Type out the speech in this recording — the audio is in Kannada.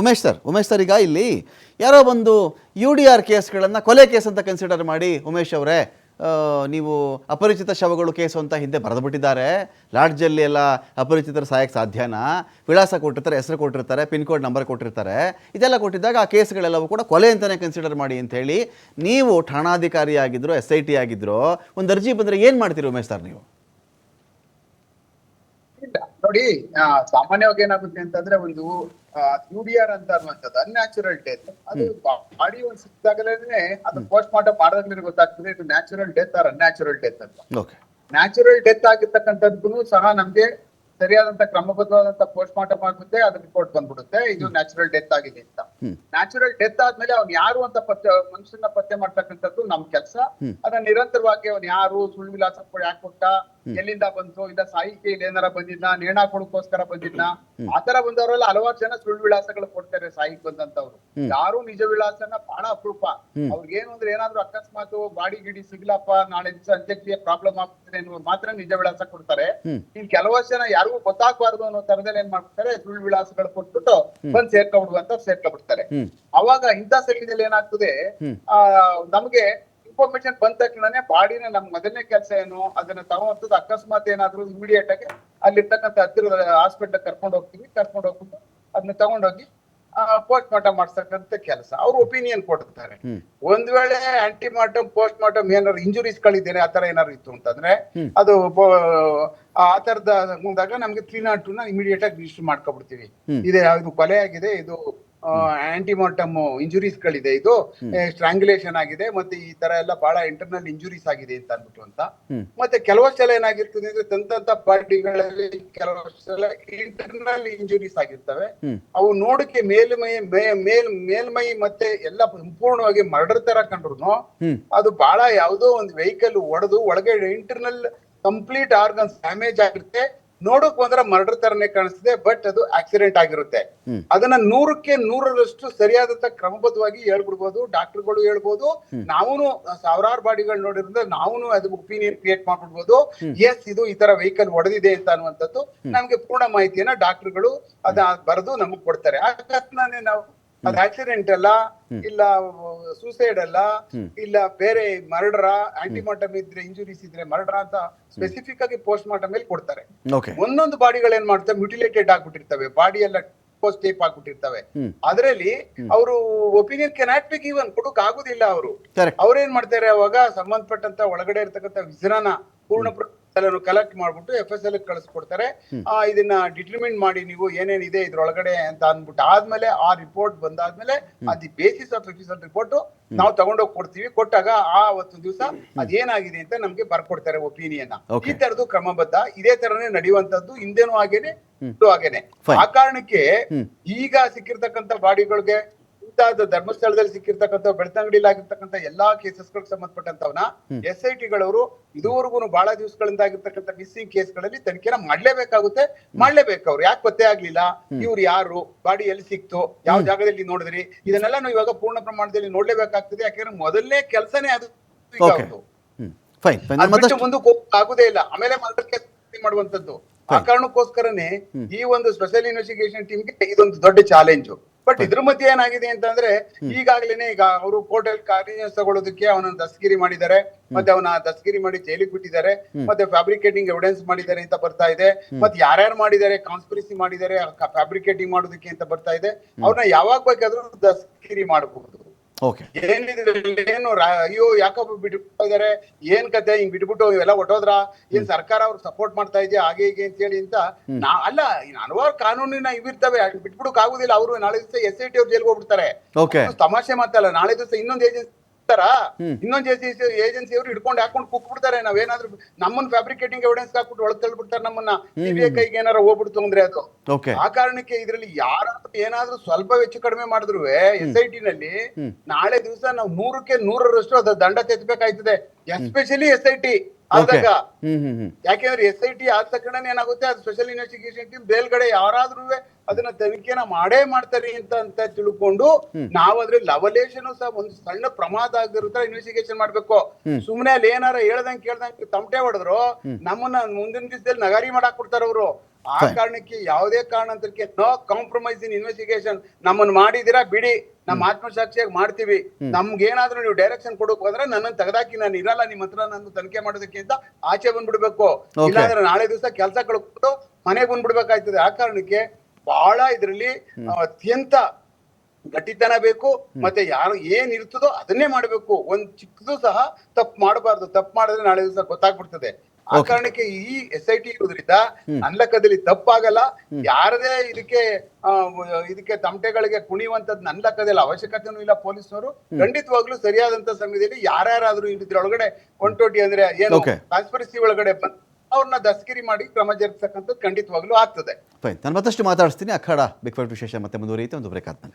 ಉಮೇಶ್ ಸರ್ ಉಮೇಶ್ ಸರ್ ಈಗ ಇಲ್ಲಿ ಯಾರೋ ಒಂದು ಯು ಡಿ ಆರ್ ಕೇಸ್ಗಳನ್ನು ಕೊಲೆ ಕೇಸ್ ಅಂತ ಕನ್ಸಿಡರ್ ಮಾಡಿ ಉಮೇಶ್ ಅವರೇ ನೀವು ಅಪರಿಚಿತ ಶವಗಳು ಕೇಸು ಅಂತ ಹಿಂದೆ ಬರೆದುಬಿಟ್ಟಿದ್ದಾರೆ. ಲಾಡ್ಜಲ್ಲಿ ಎಲ್ಲ ಅಪರಿಚಿತರ ಸಾಯಕ್ಕೆ ಸಾಧ್ಯನಾ? ವಿಳಾಸ ಕೊಟ್ಟಿರ್ತಾರೆ, ಹೆಸರು ಕೊಟ್ಟಿರ್ತಾರೆ, ಪಿನ್ ಕೋಡ್ ನಂಬರ್ ಕೊಟ್ಟಿರ್ತಾರೆ. ಇದೆಲ್ಲ ಕೊಟ್ಟಿದ್ದಾಗ ಆ ಕೇಸ್ಗಳೆಲ್ಲವೂ ಕೂಡ ಕೊಲೆ ಅಂತಲೇ ಕನ್ಸಿಡರ್ ಮಾಡಿ ಅಂತ ಹೇಳಿ ನೀವು ಠಾಣಾಧಿಕಾರಿ ಆಗಿದ್ದರು ಎಸ್ ಐ ಟಿ ಆಗಿದ್ದರೂ ಒಂದು ಅರ್ಜಿ ಬಂದರೆ ಏನು ಮಾಡ್ತೀರಿ ಉಮೇಶ್ ಸರ್ ನೀವು? ನೋಡಿ ಸಾಮಾನ್ಯವಾಗಿ ಏನಾಗುತ್ತೆ ಅಂತಂದ್ರೆ ಒಂದು ಯುಡಿಆರ್ ಡಿ ಆರ್ ಅಂತ ಅನ್ನುವಂಥದ್ದು ಅನ್ಯಾಚುರಲ್ ಡೆತ್ ಅದು ಬಾಡಿ ಒಂದು ಅದು ಪೋಸ್ಟ್ ಮಾರ್ಟಮ್ ಮಾಡಿದಾಗಲೇ ಗೊತ್ತಾಗ್ತದೆ ಇದು natural death or unnatural death ಅಂತ. ನ್ಯಾಚುರಲ್ ಡೆತ್ ಆಗಿರ್ತಕ್ಕಂಥದ್ದು ಸಹ ನಮ್ಗೆ ಸರಿಯಾದಂತ ಕ್ರಮಬದ್ಧವಾದಂತ ಪೋಸ್ಟ್ ಮಾರ್ಟಮ್ ಆಗುತ್ತೆ ಅದ್ರ ರಿಪೋರ್ಟ್ ಬಂದ್ಬಿಡುತ್ತೆ ಇದು ನ್ಯಾಚುರಲ್ ಡೆತ್ ಆಗಿದೆ ಅಂತ. ನ್ಯಾಚುರಲ್ ಡೆತ್ ಆದ್ಮೇಲೆ ಅವ್ನು ಯಾರು ಅಂತ ಪತ್ತೆ ಮನುಷ್ಯನ ಪತ್ತೆ ಮಾಡ್ತಕ್ಕಂಥದ್ದು ನಮ್ ಕೆಲಸ. ಅದನ್ನ ನಿರಂತರವಾಗಿ ಅವ್ನು ಯಾರು ಸುಳ್ಳು ವಿಲಾಸ ಯಾಕ್ ಕೊಟ್ಟ? ಎಲ್ಲಿಂದ ಬಂತು ಇಲ್ಲ ಸಾಹಿತ್ಯ ಏನಾರ ಬಂದಿದ್ನ ನೇಣ ಕೊಡಕ್ಕೋಸ್ಕರ ಬಂದಿದ್ನ? ಆತರ ಬಂದವರೆಲ್ಲ ಹಲವಾರು ಜನ ಸುಳ್ಳು ವಿಳಾಸಗಳು ಕೊಡ್ತಾರೆ ಸಾಹಿತ್ಯ ಬಂದಂತವ್ರು ಯಾರು ನಿಜ ವಿಳಾಸನ ಬಹಳ ಅಪರೂಪ. ಹ್ಮ್. ಅವ್ರಿಗೆ ಏನು ಅಂದ್ರೆ ಏನಾದ್ರು ಅಕಸ್ಮಾತ್ ಬಾಡಿ ಗಿಡಿ ಸಿಗ್ಲಪ್ಪ ನಾಳೆ ದಿವಸ ಅಂತ್ಯಕ್ರಿಯೆ ಪ್ರಾಬ್ಲಮ್ ಆಗ್ತದೆ ಅನ್ನೋರು ಮಾತ್ರ ನಿಜ ವಿಳಾಸ ಕೊಡ್ತಾರೆ. ಇನ್ ಕೆಲವಷ್ಟು ಜನ ಯಾರಿಗೂ ಗೊತ್ತಾಗಬಾರ್ದು ಅನ್ನೋ ತರದಲ್ಲಿ ಏನ್ ಮಾಡ್ತಾರೆ ಸುಳ್ಳು ವಿಳಾಸಗಳು ಕೊಟ್ಬಿಟ್ಟು ಬಂದ್ ಸೇರ್ಕೊಂಡ್ಬಿಡುವಂತ ಸೇರ್ಕೊಂಡ್ಬಿಡ್ತಾರೆ. ಅವಾಗ ಇಂಥ ಸೆಲ್ಲಿನಲ್ಲಿ ಏನಾಗ್ತದೆ. ಆ ನಮ್ಗೆ ಇನ್ಫಾರ್ಮೇಶನ್ ಬಂದ ತಕ್ಷಣನೇ ಬಾಡಿನ ನಮ್ ಮೊದಲನೇ ಕೆಲಸ ಏನು? ಅದನ್ನ ತಗೊಂಡ್ ಅಕಸ್ಮಾತ್ ಏನಾದ್ರು ಇಮಿಡಿಯೇಟ್ ಆಗಿ ಅಲ್ಲಿರ್ತಕ್ಕಂಥ ಹತ್ತಿರದ ಹಾಸ್ಪಿಟಲ್ ಕರ್ಕೊಂಡು ಹೋಗ್ತೀವಿ. ಕರ್ಕೊಂಡು ಹೋಗ್ಬಿಟ್ಟು ಅದನ್ನ ತಗೊಂಡೋಗಿ ಪೋಸ್ಟ್ ಮಾರ್ಟಮ್ ಮಾಡ್ಸಕ್ಕಂತ ಕೆಲಸ. ಅವ್ರು ಒಪಿನಿಯನ್ ಕೊಡ್ತಾರೆ. ಒಂದ್ ವೇಳೆ ಆಂಟಿ ಮಾರ್ಟಮ್ ಪೋಸ್ಟ್ ಮಾರ್ಟಮ್ ಏನಾದ್ರು ಇಂಜುರೀಸ್ ಗಳಿದ್ದೇನೆ ಆತರ ಏನಾದ್ರು ಇತ್ತು ಅಂತಂದ್ರೆ ಅದು ಆ ತರದ ಮುಂದಾಗ ನಮ್ಗೆ ತ್ರೀ ನಾಟ್ ಟೂ ನ ಇಮಿಡಿಯೇಟ್ ಆಗಿ ರಿಜಿಸ್ಟರ್ ಮಾಡ್ಕೊಬಿಡ್ತೀವಿ. ಇದೇ ಇದೆ ಇದು ಕೊಲೆ ಆಗಿದೆ ಇದು ಆಂಟಿ ಮಾರ್ಟಮ್ ಇಂಜುರೀಸ್ ಗಳಿದೆ. ಇದು ಸ್ಟ್ರಾಂಗ್ಯುಲೇಷನ್ ಆಗಿದೆ ಮತ್ತೆ ಈ ತರ ಎಲ್ಲ ಬಹಳ ಇಂಟರ್ನಲ್ ಇಂಜುರೀಸ್ ಆಗಿದೆ ಅಂತ ಅನ್ಬಿಟ್ಟು ಅಂತ. ಮತ್ತೆ ಕೆಲವಷ್ಟೆಲ್ಲ ಏನಾಗಿರ್ತದೆ ಅಂದ್ರೆ ತಂತಂತ ಪಾರ್ಟಿಗಳಲ್ಲಿ ಕೆಲವಷ್ಟೆಲ್ಲ ಇಂಟರ್ನಲ್ ಇಂಜುರೀಸ್ ಆಗಿರ್ತವೆ. ಅವು ನೋಡಕ್ಕೆ ಮೇಲ್ಮೈ ಮೇಲ್ ಮೇಲ್ಮೈ ಮತ್ತೆ ಎಲ್ಲ ಸಂಪೂರ್ಣವಾಗಿ ಮರ್ಡರ್ ತರ ಕಂಡ್ರು ಅದು ಬಹಳ ಯಾವುದೋ ಒಂದು ವೆಹಿಕಲ್ ಒಡೆದು ಒಳಗಡೆ ಇಂಟರ್ನಲ್ ಕಂಪ್ಲೀಟ್ ಆರ್ಗನ್ಸ್ ಡ್ಯಾಮೇಜ್ ಆಗಿರುತ್ತೆ. ನೋಡಕ್ ಬಂದ್ರೆ ಮರ್ಡರ್ ತರನೇ ಕಾಣಿಸ್ತಿದೆ ಬಟ್ ಅದು ಆಕ್ಸಿಡೆಂಟ್ ಆಗಿರುತ್ತೆ. ಅದನ್ನ ನೂರಕ್ಕೆ ನೂರರಷ್ಟು ಸರಿಯಾದಂತ ಕ್ರಮಬದ್ಧವಾಗಿ ಹೇಳ್ಬಿಡ್ಬೋದು ಡಾಕ್ಟರ್ಗಳು ಹೇಳ್ಬೋದು. ನಾವು ಸಾವಿರಾರು ಬಾಡಿಗಳು ನೋಡಿದ್ರೆ ನಾವು ಅದು ಒಪಿನಿಯನ್ ಕ್ರಿಯೇಟ್ ಮಾಡ್ಬಿಡ್ಬೋದು. ಎಸ್ ಇದು ಈ ತರ ವೆಹಿಕಲ್ ಹೊಡೆದಿದೆ ಅಂತ ಅನ್ನುವಂಥದ್ದು ನಮ್ಗೆ ಪೂರ್ಣ ಮಾಹಿತಿಯನ್ನ ಡಾಕ್ಟರ್ಗಳು ಅದ ಬರೆದು ನಮಗ್ ಕೊಡ್ತಾರೆ. ಆ ತಕ್ಷಣನೇ ನಾವು ಅದು ಆಕ್ಸಿಡೆಂಟ್ ಅಲ್ಲ ಇಲ್ಲ ಸೂಸೈಡ್ ಅಲ್ಲ ಇಲ್ಲ ಬೇರೆ ಮರ್ಡರ ಆಂಟಿಮಾರ್ಟಮ್ ಇದ್ರೆ ಇಂಜುರೀಸ್ ಇದ್ರೆ ಮರ್ಡರ ಅಂತ ಸ್ಪೆಸಿಫಿಕ್ ಆಗಿ ಪೋಸ್ಟ್ ಮಾರ್ಟಮ್ ಮೇಲೆ ಕೊಡ್ತಾರೆ ಒಂದೊಂದು ಬಾಡಿಗಳು ಏನ್ ಮಾಡ್ತಾರೆ ಮ್ಯುಟಿಲೇಟೆಡ್ ಆಗ್ಬಿಟ್ಟಿರ್ತವೆ ಬಾಡಿ ಎಲ್ಲ ಪೋಸ್ಟ್ ಟೇಪ್ ಆಗ್ಬಿಟ್ಟಿರ್ತವೆ. ಅದರಲ್ಲಿ ಅವರು ಒಪಿನಿಯನ್ ಕೆನಾಟ್ ಬಿ ಗಿವನ್ ಕೊಡಕ್ ಆಗುದಿಲ್ಲ ಅವರು. ಅವ್ರ ಅವ್ರೇನ್ ಮಾಡ್ತಾರೆ ಅವಾಗ ಸಂಬಂಧಪಟ್ಟಂತ ಒಳಗಡೆ ಇರ್ತಕ್ಕಂಥ ವಿಜ್ರಾನ ಪೂರ್ಣ ಕಲೆಕ್ಟ್ ಮಾಡ್ಬಿಟ್ಟು ಎಫ್ ಎಸ್ ಎಲ್ ಕಳಿಸ್ಕೊಡ್ತಾರೆ ಆ, ಇದನ್ನ ಡಿಟರ್ಮಿನ್ ಮಾಡಿ ನೀವು ಏನೇನಿದೆ ಇದೆ ಇದ್ರೊಳಗಡೆ ಅಂತ ಅಂದ್ಬಿಟ್ಟು ಆದ್ಮೇಲೆ ಆ ರಿಪೋರ್ಟ್ ಬಂದಾದ್ಮೇಲೆ ಅದ್ ಬೇಸಿಸ್ ಆಫ್ ಎಫಿಸಲ್ ರಿಪೋರ್ಟ್ ನಾವು ತಗೊಂಡೋಗಿ ಕೊಡ್ತೀವಿ. ಕೊಟ್ಟಾಗ ಆ ಅವತ್ತು ದಿವಸ ಅದೇನಾಗಿದೆ ಅಂತ ನಮ್ಗೆ ಬರ್ಕೊಡ್ತಾರೆ ಒಪಿನಿಯನ್. ಈ ತರದ್ದು ಕ್ರಮಬದ್ಧ ಇದೇ ತರನೇ ನಡೆಯುವಂತದ್ದು ಹಿಂದೆನೂ ಹಾಗೇನೆ ಹಾಗೇನೆ. ಆ ಕಾರಣಕ್ಕೆ ಈಗ ಸಿಕ್ಕಿರ್ತಕ್ಕಂಥ ಬಾಡಿಗಳಿಗೆ ಇಂತಹದ್ದು ಧರ್ಮಸ್ಥಳದಲ್ಲಿ ಸಿಕ್ಕಿರ್ತಕ್ಕಂಥ ಬೆಳ್ತಂಗಡಿಲಿ ಆಗಿರ್ತಕ್ಕಂಥ ಎಲ್ಲಾ ಕೇಸಸ್ಗಳಿಗೆ ಸಂಬಂಧಪಟ್ಟಂತವನ್ನ ಎಸ್ ಐ ಟಿಗಳವರು ಇದುವರೆಗೂ ಬಹಳ ದಿವಸಗಳಿಂದ ಆಗಿರ್ತಕ್ಕಂಥ ಮಿಸ್ಸಿಂಗ್ ಕೇಸ್ಗಳಲ್ಲಿ ತನಿಖೆನ ಮಾಡ್ಲೇಬೇಕಾಗುತ್ತೆ. ಮಾಡ್ಲೇಬೇಕು ಅವ್ರು ಯಾಕೆ ಪತ್ತೆ ಆಗ್ಲಿಲ್ಲ? ಇವ್ರು ಯಾರು? ಬಾಡಿ ಎಲ್ಲಿ ಸಿಕ್ತು. ಯಾವ ಜಾಗದಲ್ಲಿ ನೋಡಿದ್ರಿ? ಇದನ್ನೆಲ್ಲ ನಾವು ಇವಾಗ ಪೂರ್ಣ ಪ್ರಮಾಣದಲ್ಲಿ ನೋಡ್ಲೇಬೇಕಾಗ್ತದೆ. ಯಾಕಂದ್ರೆ ಮೊದಲನೇ ಕೆಲಸನೇ ಅದು. ಮುಂದಕ್ಕೆ ಆಗುದೇ ಇಲ್ಲ. ಆಮೇಲೆ ಮರ್ಡರ್ ಮಾಡುವಂತದ್ದು ಆ ಕಾರಣಕ್ಕೋಸ್ಕರನೇ ಈ ಒಂದು ಸ್ಪೆಷಲ್ ಇನ್ವೆಸ್ಟಿಗೇಷನ್ ಟೀಮ್ಗೆ ಇದೊಂದು ದೊಡ್ಡ ಚಾಲೆಂಜ್ ಬಟ್ ಇದ್ರ ಮಧ್ಯೆ ಏನಾಗಿದೆ ಅಂತಂದ್ರೆ ಈಗಾಗ್ಲೇನೆ ಈಗ ಅವರು ಕೋರ್ಟ್ ಅಲ್ಲಿ ಕಾರ್ಯ ತಗೊಳ್ಳೋದಕ್ಕೆ ಅವನನ್ನ ದಸ್ಗಿರಿ ಮಾಡಿದ್ದಾರೆ. ಮತ್ತೆ ಅವನ ದಸ್ಗಿರಿ ಮಾಡಿ ಜೈಲಿಗೆ ಬಿಟ್ಟಿದ್ದಾರೆ. ಮತ್ತೆ ಫ್ಯಾಬ್ರಿಕೇಟಿಂಗ್ ಎವಿಡೆನ್ಸ್ ಮಾಡಿದ್ದಾರೆ ಅಂತ ಬರ್ತಾ ಇದೆ. ಮತ್ತೆ ಯಾರ್ಯಾರು ಮಾಡಿದ್ದಾರೆ ಕಾನ್ಸ್ಪಿರಸಿ ಮಾಡಿದ್ದಾರೆ ಫ್ಯಾಬ್ರಿಕೇಟಿಂಗ್ ಮಾಡೋದಕ್ಕೆ ಅಂತ ಬರ್ತಾ ಇದೆ. ಅವ್ರನ್ನ ಯಾವಾಗ ಬೇಕಾದ್ರೂ ದಸ್ಗಿರಿ ಮಾಡಬಹುದು. ಓಕೆ ಏನಿದ್ರಲ್ಲಿ ಏನು ಅಯ್ಯೋ ಯಾಕಪ್ಪ ಬಿಟ್ಬಿಟ್ಟು ಇದಾರೆ ಏನ್ ಕತೆ? ಹಿಂಗ್ ಬಿಟ್ಬಿಟ್ಟು ಇವೆಲ್ಲ ಒಟ್ಟೋದ್ರ? ಏನ್ ಸರ್ಕಾರ ಅವ್ರು ಸಪೋರ್ಟ್ ಮಾಡ್ತಾ ಇದೆಯಾ? ಹಾಗೆ ಹೀಗೆ ಅಂತ ಹೇಳಿ ಅಂತ ನಾ ಅಲ್ಲ ಹಲವಾರು ಕಾನೂನಿನ ಇವಿರ್ತವೆ ಬಿಟ್ಬಿಡಕ್ ಆಗುದಿಲ್ಲ ಅವರು ನಾಳೆ ದಿವಸ ಎಸ್ ಐ ಟಿ ಅವ್ರು ಜೈಲ್ಗೆ ಹೋಗ್ಬಿಡ್ತಾರೆ. ತಮಾಷೆ ಮಾತಲ್ಲ. ನಾಳೆ ದಿವಸ ಇನ್ನೊಂದು ಏಜೆನ್ಸಿ ಹ್ಮ್. ಇನ್ನೊಂದು ಏಜೆನ್ಸಿ ಏಜೆನ್ಸಿ ಅವರು ಹಿಡ್ಕೊಂಡು ಹಾಕೊಂಡು ಕುಕ್ಬಿಡ್ತಾರೆ. ನಾವೇನಾದ್ರೂ ನಮ್ಮನ್ನ ಫ್ಯಾಬ್ರಿಕೇಟಿಂಗ್ ಎವಿಡೆನ್ಸ್ ಹಾಕ್ಬಿಟ್ಟು ಒಳಗ್ ತಳ್ಬಿಡ್ತಾರೆ ನಮ್ಮನ್ನ. ಸಿಬಿಐ ಕೈಗೆ ಏನಾರ ಹೋಗ್ಬಿಡ್ತು ಅಂದ್ರೆ ಅದು. ಆ ಕಾರಣಕ್ಕೆ ಇದ್ರಲ್ಲಿ ಯಾರಾದ್ರೂ ಏನಾದ್ರೂ ಸ್ವಲ್ಪ ಹೆಚ್ಚು ಕಡಿಮೆ ಮಾಡಿದ್ರು ಎಸ್ ಐ ಟಿ ನಲ್ಲಿ ನಾಳೆ ದಿವಸ ನಾವು ನೂರಕ್ಕೆ ನೂರರಷ್ಟು ಅದ ದಂಡ ತೆತ್ತಬೇಕಾಯ್ತದೆ ಎಸ್ಪೆಷಲಿ ಎಸ್ ಐ ಟಿ ಆದಾಗ ಯಾಕೆಂದ್ರೆ ಎಸ್ ಐ ಟಿ ಆದ ತಕ್ಷಣ ಏನಾಗುತ್ತೆ? ಅದು ಸ್ಪೆಷಲ್ ಇನ್ವೆಸ್ಟಿಗೇಷನ್ ಟೀಮ್ ಬೇಲ್ಗಡೆ ಯಾರಾದ್ರೂ ಅದನ್ನ ತನಿಖೆನ ಮಾಡೇ ಮಾಡ್ತಾರೆ ಅಂತ ಅಂತ ತಿಳ್ಕೊಂಡು ನಾವ್ ಅದ್ರ ಲವಲೇಶನ್ ಸಹ ಒಂದು ಸಣ್ಣ ಪ್ರಮಾದ ಆಗಿರುತ್ತೆ ಇನ್ವೆಸ್ಟಿಗೇಷನ್ ಮಾಡ್ಬೇಕು. ಸುಮ್ನೆ ಅಲ್ಲಿ ಏನಾರ ಹೇಳ್ದಂಗ್ ಕೇಳ್ದಂಗ್ ತಮಟೆ ಹೊಡೆದ್ರು ನಮ್ಮನ್ನ ಮುಂದಿನ ದಿವಸದಲ್ಲಿ ನಗಾರಿ ಮಾಡಾಕ್ ಕೊಡ್ತಾರ ಅವರು. ಆ ಕಾರಣಕ್ಕೆ ಯಾವುದೇ ಕಾರಣಾಂತರಕ್ಕೆ ನೋ ಕಾಂಪ್ರಮೈಸ್ ಇನ್ ಇನ್ವೆಸ್ಟಿಗೇಷನ್ ನಮ್ಮನ್ನ ಮಾಡಿದಿರಾ ಬಿಡಿ. ನಮ್ಮ ಆತ್ಮಸಾಕ್ಷಿಯಾಗಿ ಮಾಡ್ತೀವಿ. ನಮ್ಗೆ ಏನಾದ್ರೂ ನೀವು ಡೈರೆಕ್ಷನ್ ಕೊಡೋಕೆ ಹೋದ್ರೆ ನನ್ನ ತೆಗೆದಾಕಿ ನಾನು ಇರಲ್ಲ ನಿಮ್ಮ ಹತ್ರ ನಾನು ತನಿಖೆ ಮಾಡೋದಕ್ಕೆ ಅಂತ ಆಚೆ ಬಂದ್ಬಿಡ್ಬೇಕು. ಇಲ್ಲಾಂದ್ರೆ ನಾಳೆ ದಿವಸ ಕೆಲಸ ಕಳ್ಕೊಂಡು ಮನೆಗೆ ಬಂದ್ಬಿಡ್ಬೇಕಾಯ್ತದೆ. ಆ ಕಾರಣಕ್ಕೆ ಬಹಳ ಇದರಲ್ಲಿ ಅತ್ಯಂತ ಗಟ್ಟಿತನ ಬೇಕು ಮತ್ತೆ ಯಾರು ಏನ್ ಇರ್ತದೋ ಅದನ್ನೇ ಮಾಡ್ಬೇಕು. ಒಂದ್ ಚಿಕ್ಕದು ಸಹ ತಪ್ಪು ಮಾಡಬಾರ್ದು. ತಪ್ಪು ಮಾಡಿದ್ರೆ ನಾಳೆ ದಿವಸ ಗೊತ್ತಾಗ್ಬಿಡ್ತದೆ. ಆ ಕಾರಣಕ್ಕೆ ಈ ಎಸ್ ಐ ಟಿ ಇರೋದ್ರಿಂದ ನನ್ನ ಲೆಕ್ಕದಲ್ಲಿ ತಪ್ಪಾಗಲ್ಲ. ಯಾರದೇ ಇದಕ್ಕೆ ಇದಕ್ಕೆ ತಮಟೆಗಳಿಗೆ ಕುಣಿಯುವಂತದ್ ನನ್ನ ಲೆಕ್ಕದಲ್ಲಿ ಅವಶ್ಯಕತೆನೂ ಇಲ್ಲ ಪೊಲೀಸ್ನವರು. ಖಂಡಿತವಾಗ್ಲೂ ಸರಿಯಾದಂತ ಸಮಯದಲ್ಲಿ ಯಾರ್ಯಾರಾದ್ರೂ ಇದ್ರೊಳಗಡೆ ಕೊಂಟೋಟಿ ಅಂದ್ರೆ ಏನು ಟ್ರಾನ್ಸ್ಪರೆನ್ಸಿ ಕಾನ್ಸ್ಪರಸಿ ಒಳಗಡೆ ಬಂದು ಅವ್ರನ್ನ ದಸ್ಕಿರಿ ಮಾಡಿ ಕ್ರಮ ಜರುಗಿಸಕ್ಕಂಥದ್ದು ಖಂಡಿತವಾಗ್ಲೂ ಆಗ್ತದೆ. ನಾನು ಮತ್ತಷ್ಟು ಮಾತಾಡಿಸ್ತೀನಿ. ಅಖಾಡ ಬಿಗ್ ವಿಶೇಷ ಮತ್ತೆ ಮುಂದುವರಿಯುತ್ತೆ. ಒಂದು ಬ್ರೇಕ್ ಆದ್ಮೇಲೆ.